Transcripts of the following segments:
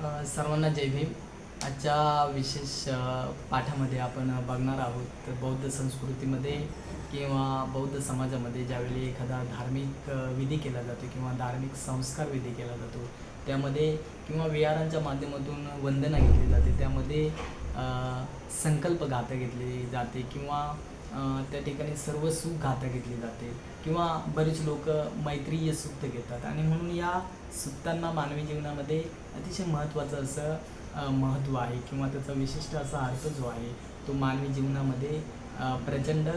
सर्वांना जय भीम. आजच्या विशेष पाठामध्ये आपण बघणार आहोत तर बौद्ध संस्कृतीमध्ये किंवा बौद्ध समाजामध्ये ज्यावेळी एखादा धार्मिक विधी केला जातो किंवा धार्मिक संस्कार विधी केला जातो त्यामध्ये किंवा विहारांच्या माध्यमातून वंदना घेतली जाते त्यामध्ये संकल्प गाथा घेतली जाते किंवा त्या ठिकाणी सर्व सुख गाथा घेतली जाते किंवा बरेच लोक मैत्रीय सुक्त घेतात. आणि म्हणून या सुक्तांना मानवी जीवनामध्ये अतिशय महत्त्वाचं असं महत्त्व आहे किंवा त्याचा विशिष्ट असा अर्थ जो आहे तो मानवी जीवनामध्ये प्रचंड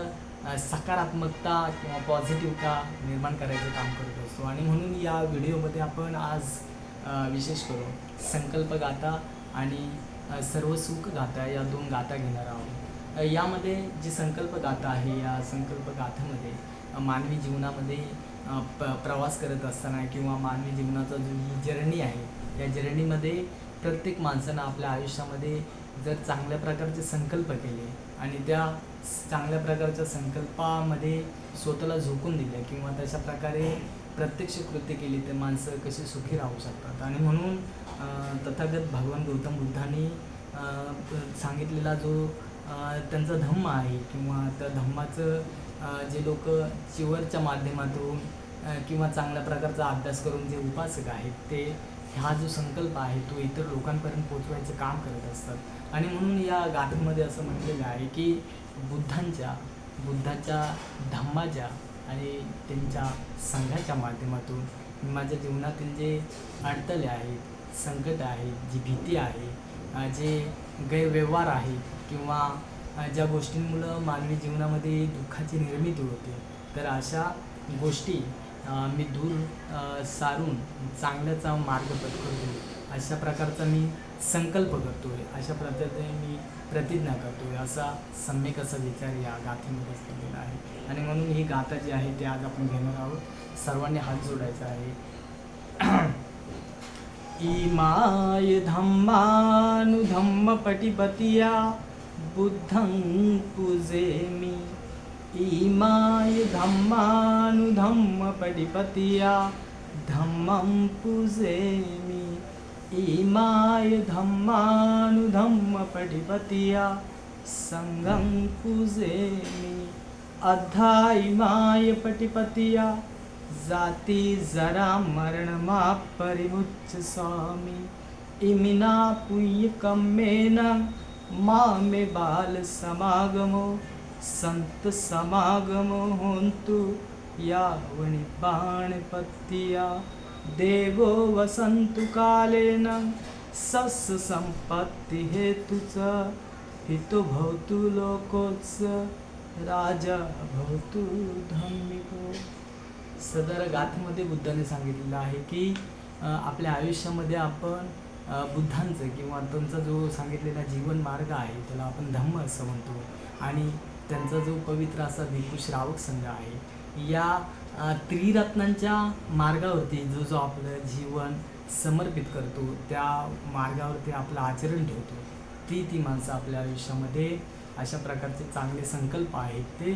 सकारात्मकता किंवा पॉझिटिव्हता निर्माण करायचं काम करत असतो. आणि म्हणून या व्हिडिओमध्ये आपण आज विशेष करून संकल्पगाथा आणि सर्व सुख गाथा या दोन गाथा घेणार आहोत. यामध्ये जी संकल्प गाथा आहे या संकल्प गाथामध्ये मानवी जीवनामध्ये प प्रवास करत असताना किंवा मानवी जीवनाचा जो ही जर्नी आहे या जर्नीमध्ये प्रत्येक माणसानं आपल्या आयुष्यामध्ये जर चांगल्या प्रकारचे संकल्प केले आणि त्या चांगल्या प्रकारच्या संकल्पामध्ये स्वतःला झोकून दिल्या किंवा तशा प्रकारे प्रत्यक्ष कृत्य केली तर माणसं कशी सुखी राहू शकतात? आणि म्हणून तथागत भगवान गौतम बुद्धांनी सांगितलेला जो त्यांचा धम्म आहे किंवा त्या धम्माचं जे लोक चिवरच्या माध्यमातून किंवा चांगल्या प्रकारचा अभ्यास करून जे उपासक आहेत ते हा जो संकल्प आहे तो इतर लोकांपर्यंत पोचवायचं काम करत असतात. आणि म्हणून या गाथेमध्ये असं म्हटलेलं आहे की बुद्धांच्या बुद्धाच्या धम्माच्या आणि त्यांच्या संघाच्या माध्यमातून माझ्या जीवनातील जे अडथळे आहेत संकट आहेत जी भीती आहे जे गैरव्यवहार आहे किंवा ज्या गोष्टींमुळं मानवी जीवनामध्ये दुःखाची निर्मिती होते तर अशा गोष्टी मी दूर सारून चांगल्याचा मार्ग पत्करतो अशा प्रकारचा मी संकल्प करतो आहे अशा पद्धतीने मी प्रतिज्ञा करतो आहे असा सम्यक असा विचार या गाथेमध्ये केलेला आहे. आणि म्हणून ही गाथा जी आहे ती आज आपण घेणार आहोत. सर्वांनी हात जोडायचा आहे. इमाय धम्मानुधम्म पटिपतिया बुद्धं पूजेमि इमाय धम्मानुधम्म पटिपतिया धम्मं पूजेमि। इमाय धम्मानुधम्म पटिपतिया सङ्गं पूजेमि। अद्धा इमाय पटिपतिया जाती जरा मरणमा परिमुच्य स्वामी। इमिना पुण्यकम्मेन मामे बाल समागमो संत समागम होंतु यावनि बाणपत्तिया देवो वसंतु कालेन सस संपत्ति हेतुच हितो भवतु लोकोत्स राजा भवतु धम्मिको सदर गाथमध्ये बुद्धाने सांगितलेलं आहे की आपल्या आयुष्यामध्ये आपण बुद्धांचं किंवा त्यांचा जो सांगितलेला जीवन मार्ग आहे त्याला आपण धम्म असं म्हणतो. आणि त्यांचा जो पवित्र असा भिकू श्रावक संघ आहे या त्रिरत्नांच्या मार्गावरती जो जो आपलं जीवन समर्पित करतो त्या मार्गावरती आपलं आचरण ठेवतो. ती ती माणसं आपल्या आयुष्यामध्ये अशा प्रकारचे चांगले संकल्प आहेत ते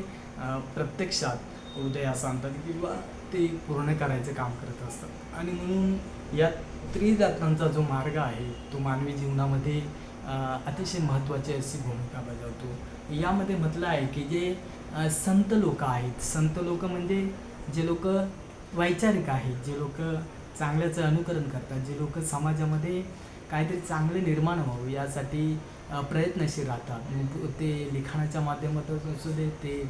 प्रत्यक्षात उदयास आणतात किंवा ते पूर्ण करायचं काम करत असतात. आणि म्हणून या त्रिरत्नांचा जो मार्ग आहे तो मानवी जीवनामध्ये अतिशय महत्त्वाची अशी भूमिका बजावतो. यामध्ये म्हटलं आहे की जे संत लोक आहेत संत लोक म्हणजे जे लोक वैचारिक आहेत जे लोक चांगल्याचं अनुकरण करतात जे लोक समाजामध्ये काहीतरी चांगले निर्माण व्हावं यासाठी प्रयत्नशील राहतात. ते लिखाणाच्या माध्यमातून असू दे ते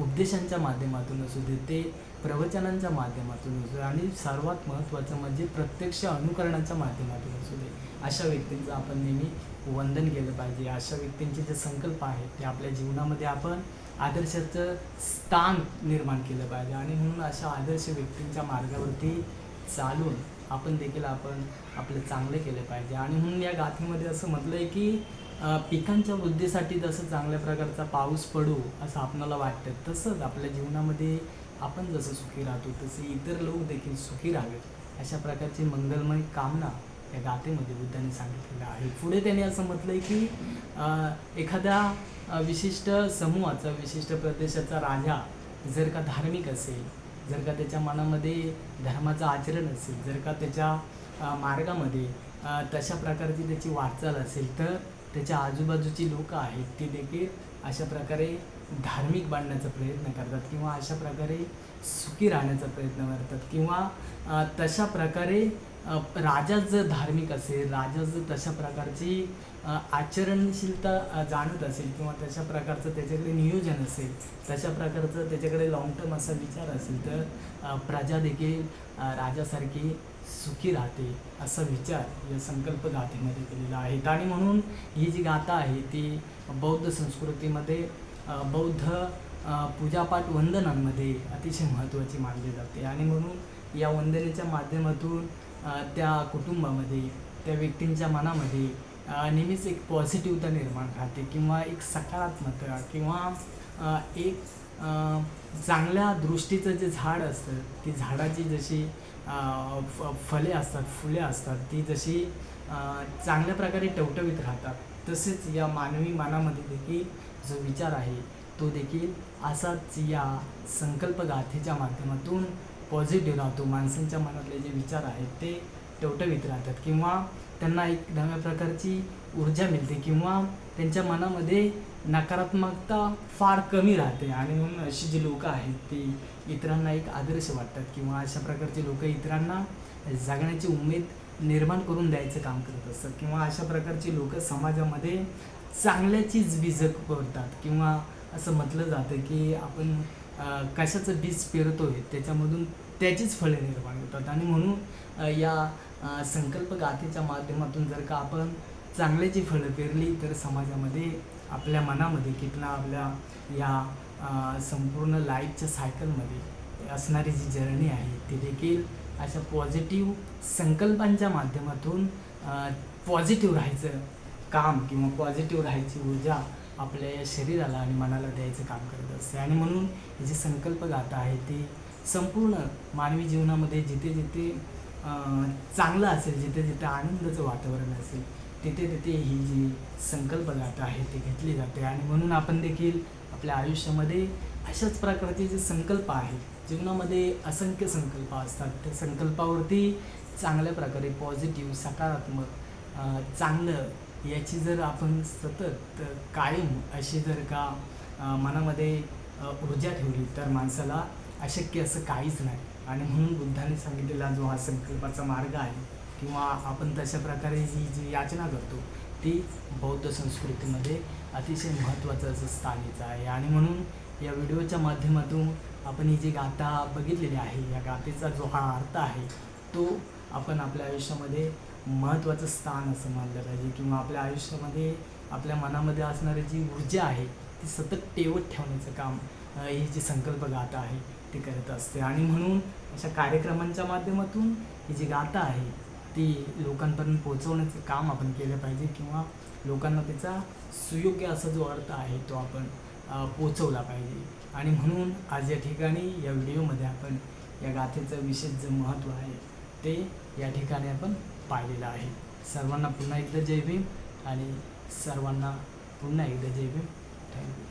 उपदेशांच्या माध्यमातून असू दे ते प्रवचनांच्या माध्यमातून असू दे आणि सर्वात महत्त्वाचं म्हणजे प्रत्यक्ष अनुकरणाच्या माध्यमातून असू दे अशा व्यक्तींचं आपण नेहमी वंदन केलं पाहिजे. अशा व्यक्तींचे जे संकल्प आहेत ते आपल्या जीवनामध्ये आपण आदर्शाचं स्थान निर्माण केलं पाहिजे. आणि म्हणून अशा आदर्श व्यक्तींच्या मार्गावरती चालून आपण देखील आपण आपलं चांगलं केलं पाहिजे. आणि म्हणून या गाथेमध्ये असं म्हटलं आहे की पिकांच्या वृद्धीसाठी जसं चांगल्या प्रकारचा पाऊस पडू असं आपणाला वाटतं तसंच आपल्या जीवनामध्ये आपण जसं सुखी राहतो तसे इतर लोक देखील सुखी राहावेत. अशा प्रकारची मंगलमय कामना या गाथेमध्ये बुद्धांनी सांगितलेलं आहे. पुढे त्याने असं म्हटलं आहे की एखाद्या विशिष्ट समूहाचा विशिष्ट प्रदेशाचा राजा जर का धार्मिक असेल जर का त्याच्या मनामध्ये धर्माचं आचरण असेल जर का त्याच्या मार्गामध्ये तशा प्रकारची त्याची वाटचाल असेल तर त्याच्या आजूबाजूची लोक आहेत ती देखील अशा प्रकारे धार्मिक बांधण्याचा प्रयत्न करतात किंवा अशा प्रकारे सुखी राहण्याचा प्रयत्न करतात किंवा तशा प्रकारे राजा जर धार्मिक असेल राजा जर तशा प्रकारची आचरणशीलता जाणत असेल किंवा तशा प्रकारचं त्याच्याकडे नियोजन असेल तशा प्रकारचं त्याच्याकडे लॉंग टर्म असा विचार असेल तर प्रजा देखील राजासारखी सुखी राहते असा विचार या संकल्प गाथेमध्ये केलेला आहे. आणि म्हणून ही जी गाथा आहे ती बौद्ध संस्कृतीमध्ये बौद्ध पूजापाठ वंदनांमध्ये अतिशय महत्त्वाची मानली जाते. आणि म्हणून या वंदनेच्या माध्यमातून त्या कुटुंबामध्ये त्या व्यक्तींच्या मनामध्ये नेहमीच एक पॉझिटिव्हता निर्माण राहते किंवा एक सकारात्मकता किंवा एक चांगल्या दृष्टीचं जे झाड असतं ती झाडाची जशी फ फले असतात फुले असतात ती जशी चांगल्या प्रकारे टवटवीत राहतात तसेच या मानवी मनामध्ये देखील जो विचार आहे तो देखील असाच या संकल्प गाथेच्या माध्यमातून पॉझिटिव्ह राहतो माणसांच्या मनातले जे विचार आहेत ते टवटवीत राहतात. किंवा त्यांना एक नव्या प्रकारची ऊर्जा मिळते किंवा त्यांच्या मनामध्ये नकारात्मकता फार कमी राहते. आणि म्हणून अशी जी लोकं आहेत ती इतरांना एक आदर्श वाटतात किंवा अशा प्रकारची लोक इतरांना जगण्याची उमेद निर्माण करून द्यायचं काम करत असतात. किंवा अशा प्रकारची लोक समाजामध्ये चांगल्याचीच बीज करतात किंवा असं म्हटलं जातं की आपण कशाचं बीज पेरतोय त्याच्यामधून त्याचीच फळे निर्माण होतात. आणि म्हणून या संकल्प गाथेच्या माध्यमातून जर का आपण चांगल्याची फळं पेरली तर समाजामध्ये आपल्या मनामध्ये किंवा आपल्या या संपूर्ण लाईफच्या सायकलमध्ये असणारी जी जर्नी आहे ती देखील अशा पॉझिटिव्ह संकल्पांच्या माध्यमातून पॉझिटिव्ह राहायचं काम किंवा पॉझिटिव्ह राहायची ऊर्जा आपल्या शरीराला आणि मनाला द्यायचं काम करत असते. आणि म्हणून ही जी संकल्प गाथा आहे ती संपूर्ण मानवी जीवनामध्ये जिथे जिथे चांगलं असेल जिथे जिथे आनंदाचं वातावरण असेल तिथे तिथे ही जी संकल्प गाथा आहे ती घेतली जाते. आणि म्हणून आपण देखील आपल्या आयुष्यामध्ये अशाच प्रकारचे जे संकल्प आहेत जीवनामध्ये असंख्य संकल्प असतात. त्या संकल्पावरती चांगल्या प्रकारे पॉझिटिव्ह सकारात्मक चांगलं याची जर आपण सतत कायम अशी जर का मनामध्ये ऊर्जा ठेवली तर माणसाला अशक्य असं काहीच नाही. आणि म्हणून बुद्धाने सांगितलेला जो हा संकल्पाचा मार्ग आहे किंवा आपण तशा प्रकारे ही जी याचना करतो ती बौद्ध संस्कृतीमध्ये अतिशय महत्त्वाचं असं स्थानिचं आहे. आणि म्हणून या व्हिडिओच्या माध्यमातून आपण ही जी गाथा बघितलेली आहे या गाथेचा जो हा अर्थ आहे तो आपण आपल्या आयुष्यामध्ये महत्त्वाचं स्थान असं मानलं पाहिजे किंवा आपल्या आयुष्यामध्ये आपल्या मनामध्ये असणारी जी ऊर्जा आहे ती सतत टेवत ठेवण्याचं काम ही जी संकल्प गाथा आहे ती करत असते. आणि म्हणून अशा कार्यक्रमांच्या माध्यमातून ही जी गाथा आहे ती लोकांपर्यंत पोहोचवण्याचं काम आपण केलं पाहिजे किंवा लोकांना त्याचा सुयोग्य असा जो अर्थ आहे तो आपण पोचवला पाहिजे. आणि म्हणून आज या ठिकाणी या व्हिडिओमध्ये आपण या गाथेचं विशेष जे महत्त्व आहे ते या ठिकाणी आपण पाहिलेलं आहे. सर्वांना पुन्हा एकदा जय भीम आणि सर्वांना पुन्हा एकदा जय भीम. थँक्यू